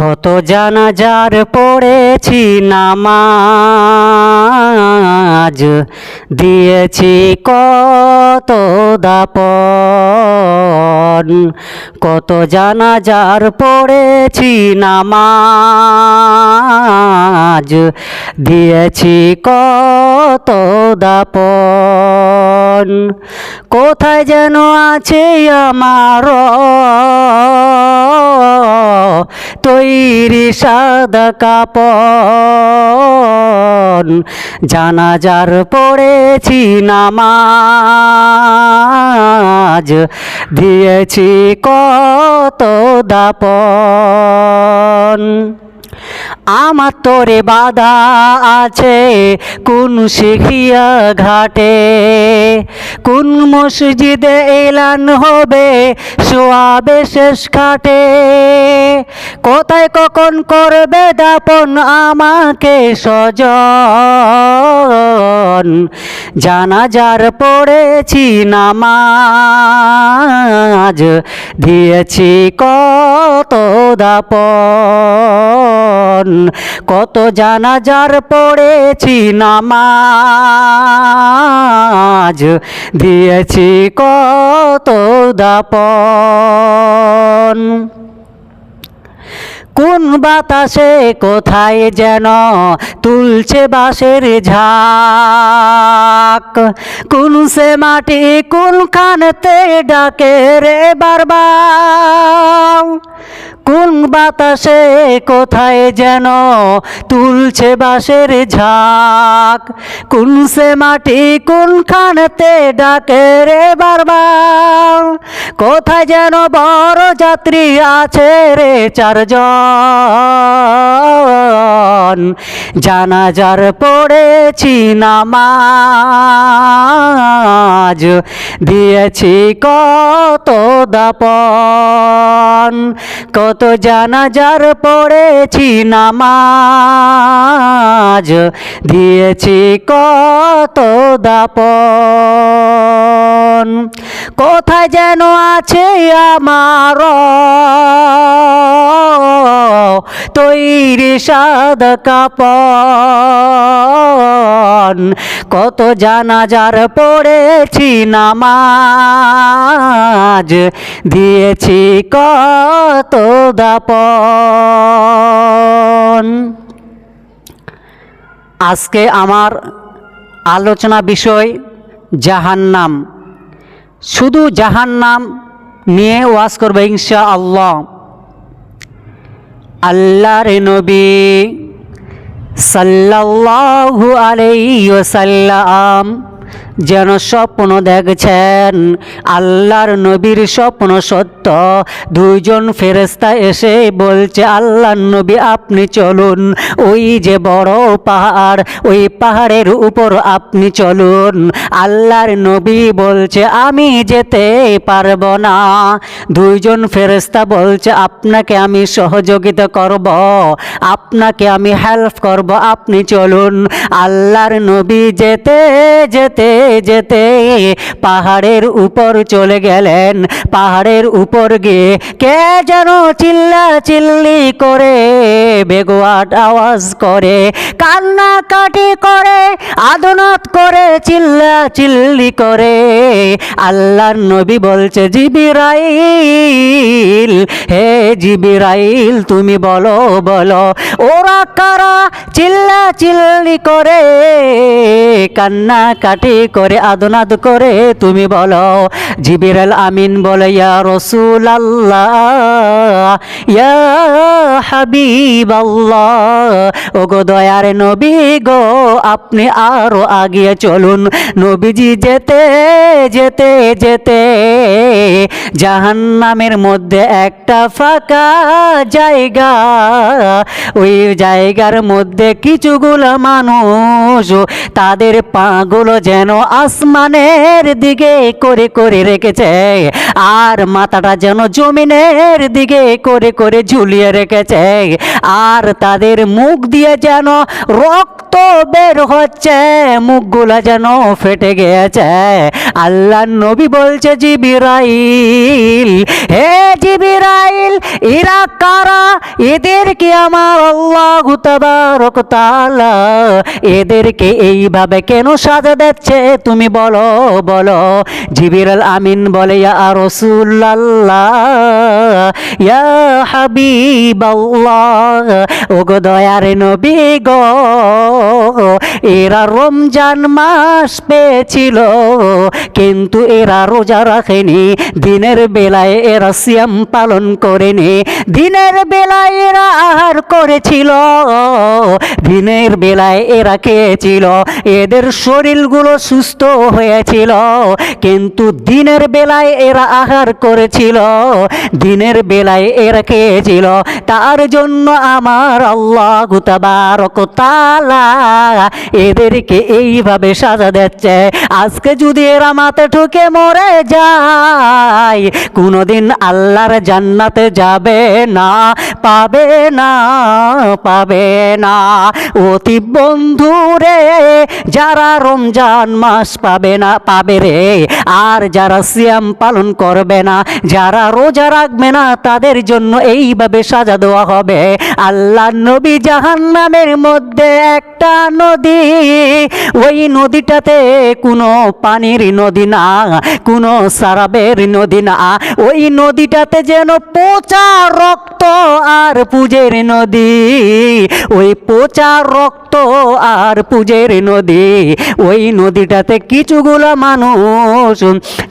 কত জানাজার পড়েছি নামাজ, দিয়েছি কত দাপন, কত জানাজার পড়েছি নামাজ, দিয়েছি কত দাপন, কোথায় যেন আছে আমার তৈরি সাদা কাপন জানাজার পড়েছি নামাজ দিয়েছি কত দাপন। আমার তোরে বাধা আছে, কোন শিখিয়া ঘাটে? কোন মসজিদে এলান হবে, সোয়াবে শেষ খাটে? কোথায় কখন করবে দাপন আমাকে সজন জানাজার পড়েছি নামাজ, দিয়েছি কত দাপন? কত জানাজার পড়েছি নামাজ, দিয়েছি কত দাপন। কোন বাতাসে কোথায় যেন তুলছে বাঁশের ঝাঁক। কোন সে মাটি কোন খানতে ডাকে রে বারবার? কোন বাতাসে কোথায় যেন তুলছে বাসের ঝাক? কোন সে মাটি কোন খানতে ডাকে রে বারবার? কোথায় যেন বড় যাত্রী আছে রে চারজন? জানাজার পড়েছি নামাজ। দিয়েছি কত দাপন, কত জানাজার পড়েছি নামাজ। দিয়েছি কত দাপন, কোথায় যেন আছে আমার তৈরি সাদ কাপন। কত জানাজার পড়েছি নামাজ, দিয়েছি কত দাপন। আজকে আমার আলোচনা বিষয় জাহান্নাম। শুধু জাহান্নাম নিয়ে ওয়াজ করবে ইনশা আল্লাহ আল্লাহর নবী সাল্লাল্লাহু আলাইহি ওয়াসাল্লাম যেন স্বপ্ন দেখছেন আল্লাহর নবীর স্বপ্ন সত্য। দুইজন ফেরেস্তা এসে বলছে, আল্লাহর নবী, আপনি চলুন। ওই যে বড় পাহাড়, ওই পাহাড়ের উপর আপনি চলুন। আল্লাহর নবী বলছে, আমি যেতে পারব না। দুইজন ফেরেস্তা বলছে, আপনাকে আমি সহযোগিতা করব, আপনাকে আমি হেল্প করব, আপনি চলুন। আল্লাহর নবী, যেতে যেতে যেতে পাহাড়ের উপর চলে গেলেন। পাহাড়ের উপর গিয়ে কে যেন চিল্লা চিল্লি করে, বেগোয়াট আওয়াজ করে কান্নাকাটি করে, আদনত করে, চিল্লা চিল্লি করে। আল্লাহর নবী বলছে, জিবিরাইল, হে জিবিরাইল, তুমি বলো বলো, ওরা কারা চিল্লা চিল্লি করে, কান্না কাটি করে আদনাদ করে, তুমি বলো, জিবিরাল আমিন বলে, ইয়া রসুল আল্লাহ ইয়া হাবিব আল্লাহ ও গো দয়ার নবী গো, আপনি আরও আগিয়ে চলুন। নবীজি যেতে যেতে যেতে, জাহান্নামের মধ্যে একটা ফাঁকা জায়গা, ওই জায়গার মধ্যে কিছুগুলো মানুষ, তাদের পাগুলো যেন আসমানের দিকে করে করে রেখেছে, আর মাথাটা যেন জমিনের দিকে করে করে ঝুলিয়ে রেখেছে, আর তাদের মুখ দিয়ে যেন রক্ত রক্ত বের হচ্ছে, মুখগুলা যেন ফেটে গেছে আল্লাহ নবী বলছে, জিবিরাইল, হে জিবিরাইল ইরা কারা? এদেরকে আমার আল্লাহ তাআলা? এদেরকে এইভাবে কেন সাজা দিচ্ছে? তুমি বলো বলো। জিবিরাল আমিন বলে, ইয়া রাসূলুল্লাহ, ইয়া হাবিবাল্লাহ, ওগো দয়ার নবী গো এরা রমজান মাস পেয়েছিল, কিন্তু এরা রোজা রাখেনি। দিনের বেলায় এরা সিয়াম পালন করেনি। দিনের বেলায় এরা আহার করেছিল, দিনের বেলায় এরা খেয়েছিল। এদের শরীরগুলো সুস্থ হয়েছিল, কিন্তু দিনের বেলায় এরা আহার করেছিল, দিনের বেলায় এরা খেয়েছিল। তার জন্য আমার আল্লাহ তাবারক তাআলা এদেরকে এইভাবে সাজা দিচ্ছে। আজকে যদি এরা মাথা ঠুকে মরে যায়, কোনোদিন আল্লাহর জান্নাতে যাবে না, পাবে না পাবে না। অতি বন্ধু রে যারা রমজান মাস পাবে না, পাবে রে। আর যারা সিয়াম পালন করবে না, যারা রোজা রাখবে না, তাদের জন্য এইভাবে সাজা দেওয়া হবে। আল্লাহ নবী জাহান্নামের মধ্যে একটা নদী, ওই নদীটাতে কোনো পানির নদী না, কোনো সারাবের নদী না। ওই নদীটাতে যেন পচা রক্ত আর পুজের নদী, ওই পচা রক্ত আর পুজের নদী। ওই নদীটাতে কিছুগুলো মানুষ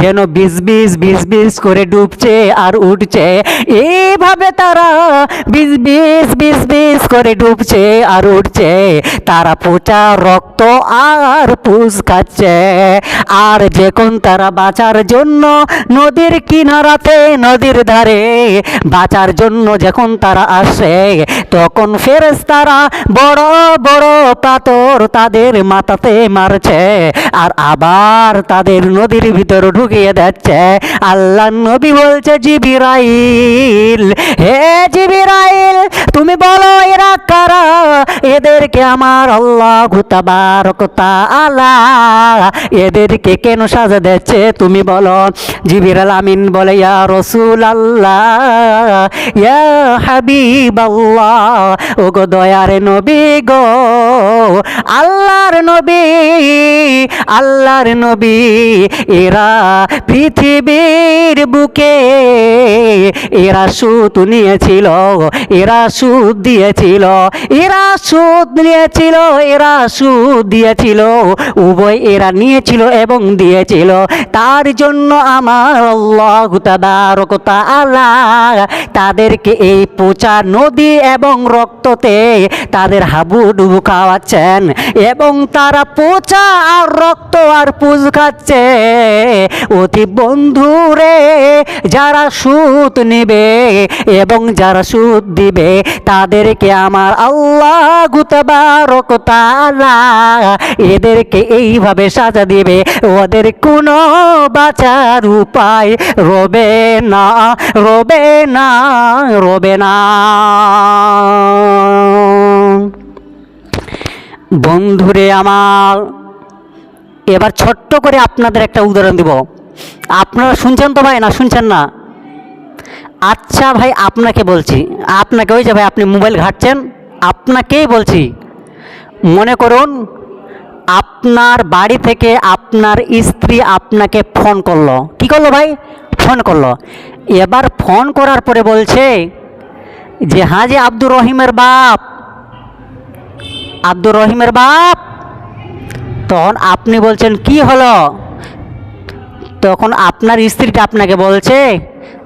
যেন বিষ বিষ বিষ বিষ করে ডুবছে আর উঠছে। এইভাবে তারা বিষ বিষ বিষ বিষ করে ডুবছে আর উঠছে। তারা পচা রক্ত আর পুষ খাচ্ছে। আর যখন তারা বাঁচার জন্য নদীর কিনারাতে, নদীর ধারে বাঁচার জন্য যখন তারা আসে, তখন ফেরেস তারা বড় বড় পাথর তাদের মাথাতে মারছে আর আবার তাদের নদীর ভিতর ঢুকিয়ে দিচ্ছে। আল্লাহ নবী বলছে, জিবিরাইল, হে জিবিরাইল, তুমি বলো এরা কারা? এদেরকে আমার আল্লাহ তাবারক তাআলা। এদেরকে কেন সাজা দিচ্ছে তুমি বলো? জিবিরাল আমিন বলে, ইয়া রসুল আল্লাহ ইয়া হাবিব আল্লাহ ও গো দয়ার নবী গো, আল্লাহর নবী আল্লাহর নবী, এরা পৃথিবীর বুকে, এরা সুদ নিয়েছিল, এরা সুদ দিয়েছিল, এরা সুদ নিয়েছিল এরা সুদ দিয়েছিল, উভয় এরা নিয়েছিল এবং দিয়েছিল। তার জন্য আমার আল্লাহ তাআলা তাদেরকে এই পচা নদী এবং রক্ততে তাদের হাবুডুবু খাওয়াচ্ছেন এবং তারা পচা আর রক্ত আর পুজ খাচ্ছে। অতি বন্ধুরে, যারা সুদ নেবে এবং যারা সুদ দিবে, তাদেরকে আমার আল্লাহ তাআলা এদেরকে এইভাবে সাজা দিবে। ওদের কোনো বাঁচার উপায় রবে না রবে না রবে না। বন্ধুরে আমার, এবার ছোট্ট করে আপনাদের একটা উদাহরণ দিব। আপনারা শুনছেন তো ভাই না শুনছেন না? আচ্ছা ভাই, আপনাকে বলছি। আপনাকে, ওই যে ভাই, আপনি মোবাইল ঘাটছেন, আপনাকেই বলছি। মনে করুন, আপনার বাড়ি থেকে আপনার স্ত্রী আপনাকে ফোন করল। কি করল ভাই? ফোন করল। এবার ফোন করার পরে বলছে যে হ্যাঁ যে আব্দুর রহিমের বাপ। আব্দুর রহিমের বাপ? তখন আপনি বলছেন, কি হলো? তখন আপনার স্ত্রীটা আপনাকে বলছে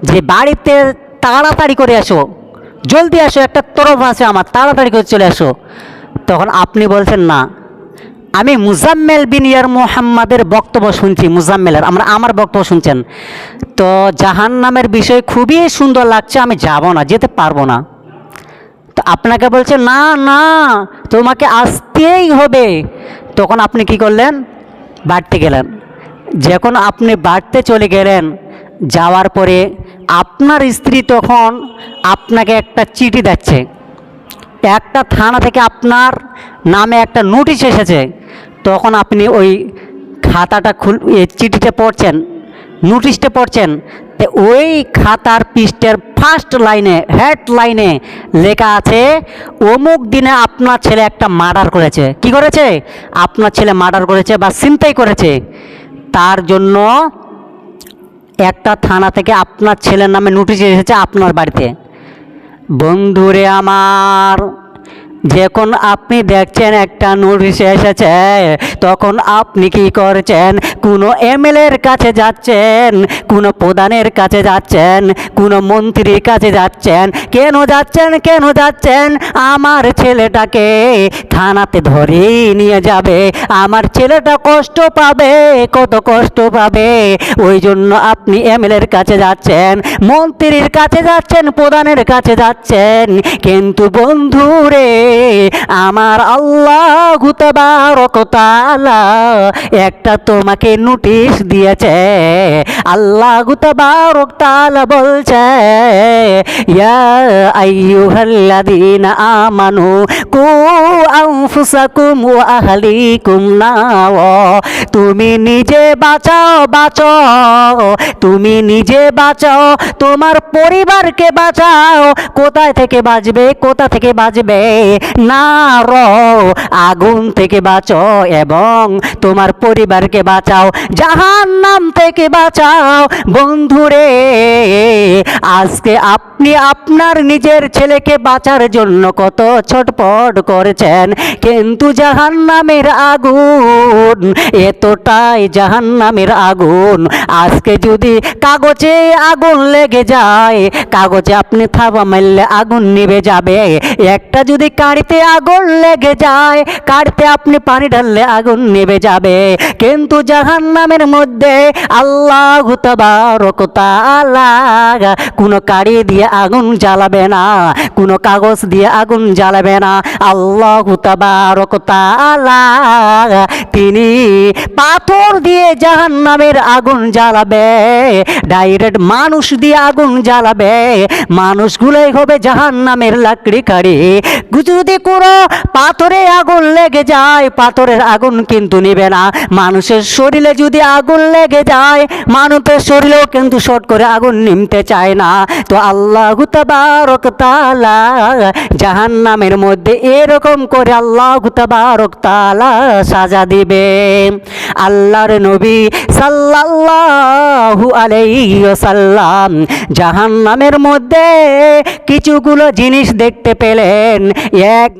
যে, বাড়িতে তাড়াতাড়ি করে আসো জলদি আসো একটা তরফ আছে আমার, তাড়াতাড়ি করে চলে আসো তখন আপনি বলছেন, না। আমি মুজাম্মেল বিন ইয়ার মোহাম্মদের বক্তব্য শুনছি, মুজাম্মেলের। আমরা আমার বক্তব্য শুনছেন। তো জাহান নামের বিষয় খুবই সুন্দর লাগছে, আমি যাব না, যেতে পারব না। তো আপনাকে বলছে, না না, তোমাকে আসতেই হবে। তখন আপনি কি করলেন? বাড়তে গেলেন। যখন আপনি বাড়তে চলে গেলেন, যাওয়ার পরে আপনার স্ত্রী তখন আপনাকে একটা চিঠি দিচ্ছে। একটা থানা থেকে আপনার নামে একটা নোটিশ এসেছে, তখন আপনি ওই খাতাটা খুল চিঠিতে পড়ছেন, নোটিশটা পড়ছেন ওই খাতার পৃষ্ঠের ফার্স্ট লাইনে হেড লাইনে লেখা আছে, অমুক দিনে আপনার ছেলে একটা মার্ডার করেছে। কি করেছে? আপনার ছেলে মার্ডার করেছে বা ছিনতাই করেছে, তার জন্য একটা থানা থেকে আপনার ছেলের নামে নোটিশ এসেছে আপনার বাড়িতে। বন্ধুরে আমার। যখন আপনি দেখছেন একটা নোটিশ এসেছে, তখন আপনি কি করছেন? কোনো এমএলএর কাছে যাচ্ছেন, কোনো প্রধানের কাছে যাচ্ছেন, কোনো মন্ত্রীর কাছে যাচ্ছেন, কেন যাচ্ছেন কেন যাচ্ছেন? আমার ছেলেটাকে থানাতে ধরে নিয়ে যাবে, আমার ছেলেটা কষ্ট পাবে, কত কষ্ট পাবে। ওই জন্য আপনি এমএলএর কাছে যাচ্ছেন, মন্ত্রীর কাছে যাচ্ছেন, প্রধানের কাছে যাচ্ছেন, কিন্তু বন্ধুরে আমার আল্লাহ তাআলা একটা তোমাকে নোটিশ দিয়েছে। আল্লাহ তাআলা বলছে, ইয়া আমানু কু আনফুসাকুম ওয়া আহলিকুম তুমি নিজে বাঁচাও বাঁচাও। তুমি নিজে বাঁচাও। তোমার পরিবারকে বাঁচাও। কোথায় থেকে বাঁচবে, কোথা থেকে বাঁচবে? না র আগুন থেকে বাঁচো এবং তোমার পরিবারকে বাঁচাও জাহান নাম থেকে বাঁচাও। বন্ধুরে, আজকে আপনি আপনার নিজের ছেলেকে বাঁচার জন্য কত ছটপট করেছেন। কিন্তু জাহান নামের আগুন, এতটাই জাহান নামের আগুন। আজকে যদি কাগজে আগুন লেগে যায়, কাগজে আপনি থাবা মারলে আগুন নিভে যাবে। একটা যদি কাড়িতে আগুন লেগে যায়, কাড়িতে আপনি পানি ঢাললে আগুন নেবে যাবে। কিন্তু জাহান নামের মধ্যে আল্লাহ কোনো কাড়ি দিয়ে আগুন জ্বালাবে না, কোনো কাগজ দিয়ে আগুন জ্বালাবে না। আল্লাহ তিনি পাথর দিয়ে জাহান নামের আগুন জ্বালাবে, ডাইরেক্ট মানুষ দিয়ে আগুন জ্বালাবে। মানুষগুলোই হবে জাহান নামের লাকড়ি কাড়ি যদি কোনো পাথরে আগুন লেগে যায়, পাথরের আগুন কিন্তু নিবে না। মানুষের শরীরে যদি আগুন লেগে যায়, মানুষের শরীরেও কিন্তু শর্ট করে আগুন নিমতে চায় না। তো আল্লাহ তাবারক তালা জাহান নামের মধ্যে এরকম করে আল্লাহ তাবারক তালা সাজা দিবে। আল্লাহর নবী সাল্লাল্লাহু আলাইসাল্লাম ওয়াসাল্লাম জাহান নামের মধ্যে কিছুগুলো জিনিস দেখতে পেলেন। এক